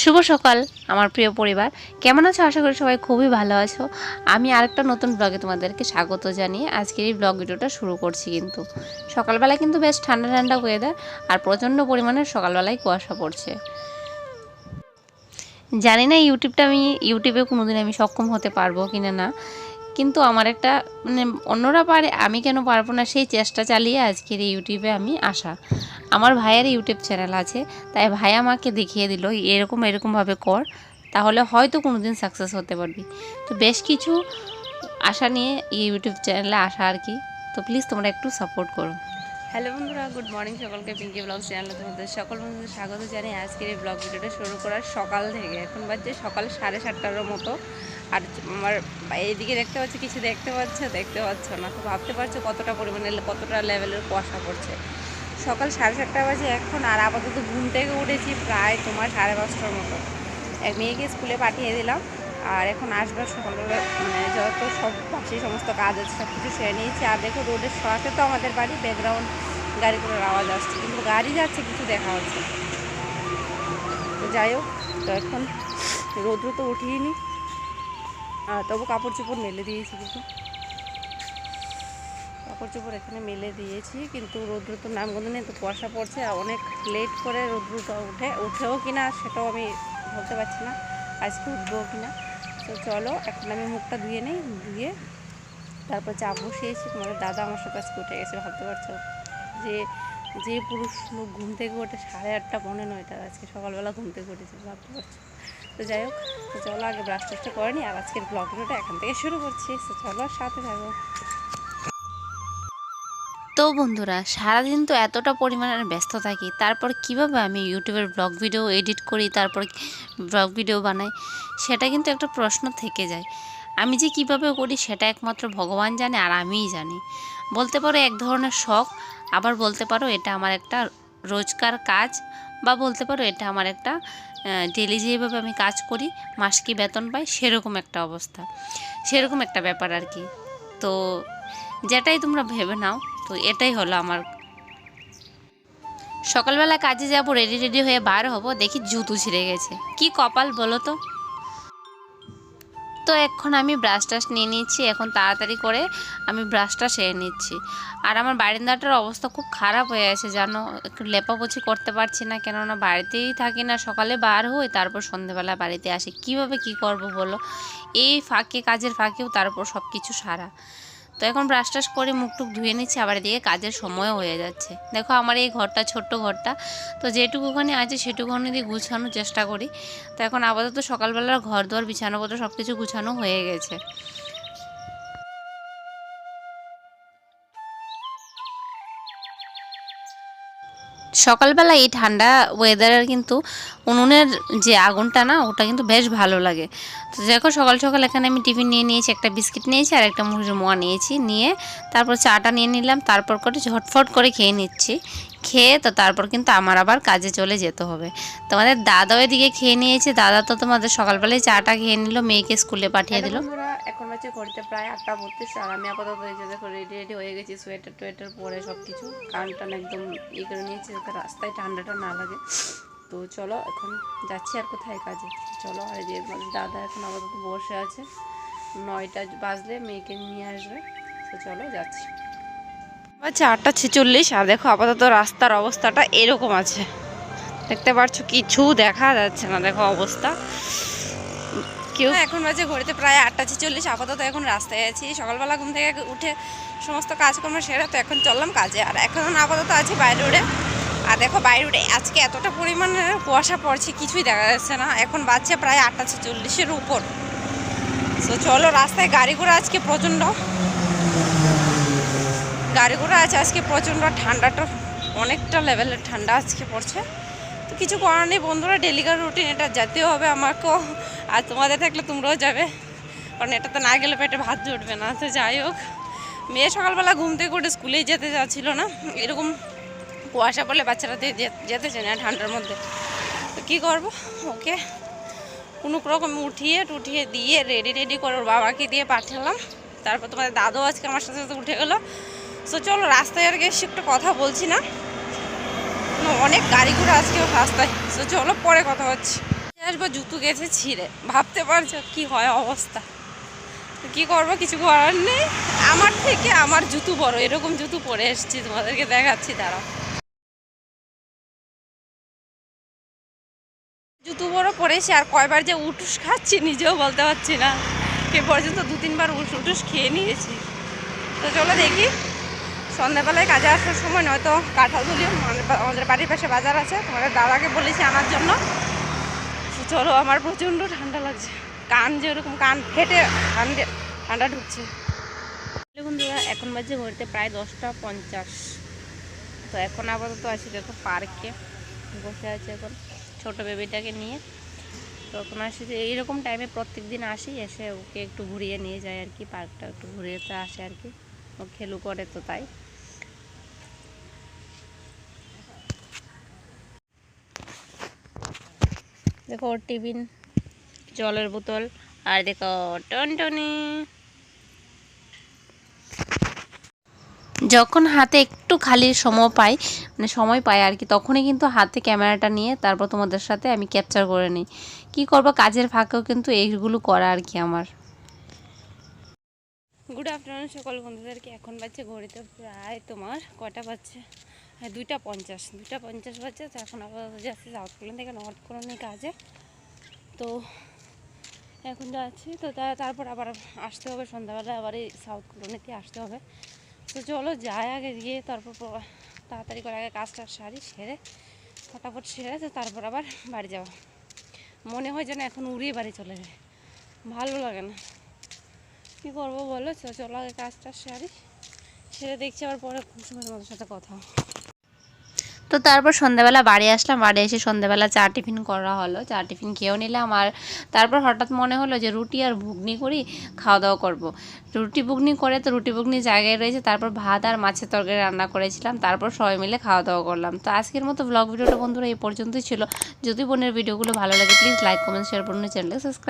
শুভ সকাল, আমার প্রিয় পরিবার। কেমন আছো? আশা করি সবাই খুবই ভালো আছো। আমি আরেকটা নতুন ব্লগে তোমাদেরকে স্বাগত জানিয়ে আজকের এই ব্লগ ভিডিওটা শুরু করছি কিন্তু। সকালবেলা কিন্তু বেশ ঠান্ডা ঠান্ডা ওয়েদার আর প্রচণ্ড পরিমাণে সকালবেলায় কুয়াশা পড়ছে। জানি না, ইউটিউবটা আমি, ইউটিউবে কোনোদিন আমি সক্ষম হতে পারব কিনা না। কিন্তু আমার একটা মানে অন্যরা পারে, আমি কেন পারব না সেই চেষ্টা চালিয়ে আজকের এই ইউটিউবে আমি আসা। আমার ভাইয়ের ইউটিউব চ্যানেল আছে, তাই ভাই আমাকে দেখিয়ে দিল, এরকম এরকমভাবে কর, তাহলে হয়তো কোনো দিন সাকসেস হতে পারবি। তো বেশ কিছু আশা নিয়ে এই ইউটিউব চ্যানেলে আসা আর কি। তো প্লিজ তোমরা একটু সাপোর্ট করো। হ্যালো বন্ধুরা গুড মর্নিং সকলকে পিঙ্কি ব্লগ চ্যানেলে তোমাদের সকল বন্ধুদের স্বাগত জানাই আজকের এই ব্লগ ভিডিওটা শুরু করার সকাল থেকে। এখন বাজছে সকাল সাড়ে সাতটার মতো। আর আমার এইদিকে দেখতে পাচ্ছ, কিছু দেখতে পাচ্ছ দেখতে পাচ্ছ না। তো ভাবতে পারছ কতটা পরিমাণে, কতটা লেভেলের কুয়াশা পড়ছে। সকাল সাড়ে সাতটা বাজে এখন, আর আপাতত ঘুম থেকে উঠেছি প্রায় তোমার সাড়ে পাঁচটার মতো। এক মেয়েকে স্কুলে পাঠিয়ে দিলাম, আর এখন আসবার সকালবেলা মানে যত সব বাসি সমস্ত কাজ আছে সব কিছু সেরে নিয়েছি। আর দেখো রোডের শখে তো আমাদের বাড়ি ব্যাকগ্রাউন্ড গাড়িগুলোর আওয়াজ আসছে, কিন্তু গাড়ি যাচ্ছে, কিছু দেখা হচ্ছে তো যাই হোক, তো এখন রৌদ্র তো উঠিয়ে নি, আর তবু কাপড় চোপড় মেলে দিয়েছি কিন্তু কাপড় চোপড় এখানে মেলে দিয়েছি, কিন্তু রৌদ্র তো নামগন্ধ নেই, তো কুয়াশা পড়ছে, আর অনেক লেট করে রৌদ্রটা উঠে, উঠেও কিনা সেটাও আমি বলতে পারছি না আজকে উঠবেও কিনা। তো চলো, এখন আমি মুখটা ধুয়ে নিই, ধুয়ে তারপর চা বসিয়েছি, তোমাদের দাদা আমার সাথে আজকে উঠে গেছে, ভাবতে পারছ? যে যে পুরুষ লোক ঘুম থেকে ওঠে সাড়ে আটটা পৌনে নয়টা, আজকে সকালবেলা ঘুম থেকে উঠেছে, ভাবতে পারছ? তো যাই হোক, তো চলো আগে ব্রাশ টাশটা করে নিই, আর আজকের ব্লগ ভিডিওটা এখান থেকে শুরু করছি, তো চলো সাথে থাকো। তো বন্ধুরা, সারাদিন তো এতটা পরিমাণের ব্যস্ত থাকি, তারপর কীভাবে আমি ইউটিউবের ব্লগ ভিডিও এডিট করি, তারপর ব্লগ ভিডিও বানাই, সেটা কিন্তু একটা প্রশ্ন থেকে যায়। আমি যে কীভাবে করি সেটা একমাত্র ভগবান জানে আর আমিই জানি। বলতে পারো এক ধরনের শখ, আবার বলতে পারো এটা আমার একটা রোজকার কাজ, বা বলতে পারো এটা আমার একটা ডেলি যেভাবে আমি কাজ করি মাস কি বেতন পাই, সেরকম একটা অবস্থা, সেরকম একটা ব্যাপার আর কি। তো যেটাই তোমরা ভেবে নাও তো এটাই হলো আমার। সকালবেলা কাজে যাব রেডি রেডি হয়ে বার হব, দেখি জুতো ছিঁড়ে গেছে। কি কপাল বলো তো? তো এখন আমি ব্রাশ টাশ নিয়ে নিচ্ছি, এখন তাড়াতাড়ি করে আমি ব্রাশটা সেরে নিচ্ছি। আর আমার বারিন্দাটার অবস্থা খুব খারাপ হয়ে আছে, জানো? একটু লেপাপোছি করতে পারছি না, কেননা বাড়িতেই থাকি না, সকালে বার হই, তারপর সন্ধেবেলা বাড়িতে আসি। কীভাবে কি করব বলো? এই ফাঁকে, কাজের ফাঁকেও তারপর সব কিছু সারা। তো এখন ব্রাশ টাশ করে মুখ টুক ধুয়ে নিচ্ছে, আবার এদিকে কাজের সময়ও হয়ে যাচ্ছে। দেখো আমার এই ঘরটা ছোট্ট ঘরটা, তো যেটুকুখানি আছে সেটুকুখানি দিয়ে গুছানোর চেষ্টা করি। তো এখন আপাতত সকালবেলার ঘর দোয়ার বিছানাপত্র সব কিছু গুছানো হয়ে গেছে। সকালবেলা এই ঠান্ডা ওয়েদারের কিন্তু উনুনের যে আগুনটা না, ওটা কিন্তু বেশ ভালো লাগে। তো দেখো, সকাল সকাল এখানে আমি টিফিন নিয়ে নিয়েছি, একটা বিস্কিট নিয়েছি আর একটা মুড়ির মোয়া নিয়েছি, নিয়ে তারপর চাটা নিয়ে নিলাম, তারপর করে ঝটফট করে খেয়ে নিচ্ছি। খেয়ে তো তারপর কিন্তু আমার আবার কাজে চলে যেতে হবে। তোমাদের দাদাও এদিকে খেয়ে নিয়েছে, দাদা তো তোমাদের সকালবেলায় চাটা খেয়ে নিল, মেয়েকে স্কুলে পাঠিয়ে দিল। এখন বাজে ঘড়িতে প্রায় আটটা বত্রিশ আর আমি আপাতত এই যে দেখো রেডি রেডি হয়ে গেছি সোয়েটার টোয়েটার পরে সব কিছু কান টান একদম ই করে নিয়েছি, যাতে রাস্তায় ঠান্ডাটা না লাগে। তো চলো, এখন যাচ্ছি আর কোথায় কাজে? চলো আর যে দাদা এখন আপাতত বসে আছে। নয়টা বাজলে মেয়েকে নিয়ে আসবে। তো চলো, যাচ্ছি। আচ্ছা আটটা ছেচল্লিশ আর দেখো আপাতত রাস্তার অবস্থাটা এরকম আছে। দেখতে পাচ্ছ কিছু দেখা যাচ্ছে না, দেখো অবস্থা। কেউ এখন বাজে ঘড়িতে প্রায় আটটা ছেচল্লিশ, আপাতত এখন রাস্তায় আছি। সকালবেলা ঘুম থেকে উঠে সমস্ত কাজকর্ম সেরে তো এখন চললাম কাজে। আর এখন আপাতত আছি বাইরে উড়ে আর দেখো বাইরে উঠে আজকে এতটা পরিমাণে কুয়াশা পড়ছে, কিছুই দেখা যাচ্ছে না। এখন বাজছে প্রায় আটটা ছেচল্লিশের উপর। তো চলো রাস্তায় গাড়ি ঘোড়া আজকে প্রচণ্ড। গাড়ি ঘোড়া আছে আজকে প্রচণ্ড ঠান্ডাটা, অনেকটা লেভেলের ঠান্ডা আজকে পড়ছে। তো কিছু করার নেই বন্ধুরা ডেলিকার রুটিন এটা যেতেও হবে আমাকেও। আর তোমাদের থাকলে তোমরাও যাবে। কারণ এটা তো না গেলে পেটে ভাত জুটবে না তো যাই হোক। মেয়ে সকালবেলা ঘুম থেকে উঠে স্কুলেই যেতে যাচ্ছিল না। এরকম কুয়াশা পড়লে বাচ্চারা যেতে চায় না ঠান্ডার মধ্যে। তো কী করব? ওকে। কোনো রকম উঠিয়ে টুঠিয়ে দিয়ে রেডি রেডি করে ওর বাবাকে দিয়ে পাঠালাম। তারপর তোমাদের দাদু আজকে আমার সাথে সাথে উঠে গেলো। তো চলো রাস্তায় আর গিয়ে একটু কথা বলছি না, অনেক গাড়ি ঘোড়া আজকে রাস্তায়। তো চলো পরে কথা হচ্ছে। আসব জুতো গেছে ছিঁড়ে। ভাবতে পারছ কি হয় অবস্থা। কি করব, কিছু করার নেই। আমার থেকে আমার জুতো বড় এরকম জুতো পরে এসেছি, তোমাদেরকে দেখাচ্ছি, দাঁড়াও। জুতো বড় পরেছি আর কয়বার যে উটুস খাচ্ছি, নিজেও বলতে পারছি না। এ পর্যন্ত দু তিনবার উটুস খেয়ে নিয়েছি। তো চলো দেখি। সন্ধ্যাবেলায় কাজে আসার সময় নয়তো কাঁঠাল তুলিও আমাদের বাড়ির পাশে বাজার আছে, তোমাদের দাদাকে বলেছি আনার জন্য। চলো, আমার প্রচণ্ড ঠান্ডা লাগছে। কান যেরকম কান ফেটে ঠান্ডা ঠান্ডা ঢুকছে। বন্ধুরা, এখন বাজে ঘড়িতে প্রায় দশটা পঞ্চাশ। তো এখন আপাতত আছি দেখো পার্কে। বসে আছে এখন ছোটো বেবিটাকে নিয়ে। তো এখন আসি যে এইরকম টাইমে প্রত্যেক দিন আসি, এসে ওকে একটু ঘুরিয়ে নিয়ে যায় আর কি, পার্কটা একটু ঘুরিয়ে আসে আর কি। ও খেলু করে তো তাই। দেখো টিফিন, জলের বোতল, আর দেখো টনটনি। যখন হাতে একটু খালি সময় পাই মানে সময় পাই আর কি, তখনই কিন্তু হাতে ক্যামেরাটা নিয়ে তারপর তোমাদের সাথে আমি ক্যাপচার করে নিই। কি করব, কাজের ফাঁকেও কিন্তু এইগুলো করা আর কি আমার। গুড আফটারনুন সকল বন্ধুদেরকে, এখন বাজছে ঘড়িতে প্রায় তোমার কটা বাজছে? হ্যাঁ দুইটা পঞ্চাশ দুইটা পঞ্চাশ বাজছে তো এখন আপাতত যাচ্ছি সাউথ কলোনি থেকে নর্থ কলোনি কাজে। তো এখন যাচ্ছি, তো তারপর আবার আসতে হবে সন্ধ্যাবেলা আবার এই সাউথ কলোনিতে আসতে হবে। তো চলো, যাই আগে, গিয়ে তারপর তাড়াতাড়ি করে আগে কাজটা সারি, সেরে ফটাফট সেরে, তো তারপর আবার বাড়ি যাওয়া মনে হয় যেন এখন উড়িয়ে বাড়ি চলে যায়। ভালো লাগে না। কী করব বলো? চলো আগে কাজটা সারি, সেরে দেখছি আবার পরে সময় তোমাদের সাথে কথা। তো তারপর সন্ধ্যাবেলা বাড়ি আসলাম। বাড়ি এসে সন্ধ্যাবেলা চা টিফিন করা হলো। চা টিফিন খেয়েও নিলাম আর তারপর হঠাৎ মনে হলো যে রুটি আর ঘুগনি করি খাওয়া দাওয়া করব। রুটি বুগনি করে তো রুটি বুগনি জায়গায় রয়েছে, তারপর ভাত আর মাছের তরকারি রান্না করেছিলাম, তারপর সবাই মিলে খাওয়া দাওয়া করলাম। তো আজকের মতো ব্লগ ভিডিওটা বন্ধুরা এই পর্যন্তই ছিল। যদি বোনের ভিডিওগুলো ভালো লাগে প্লিজ লাইক কমেন্ট শেয়ার করুন চ্যানেলকে সাবস্ক্রাইব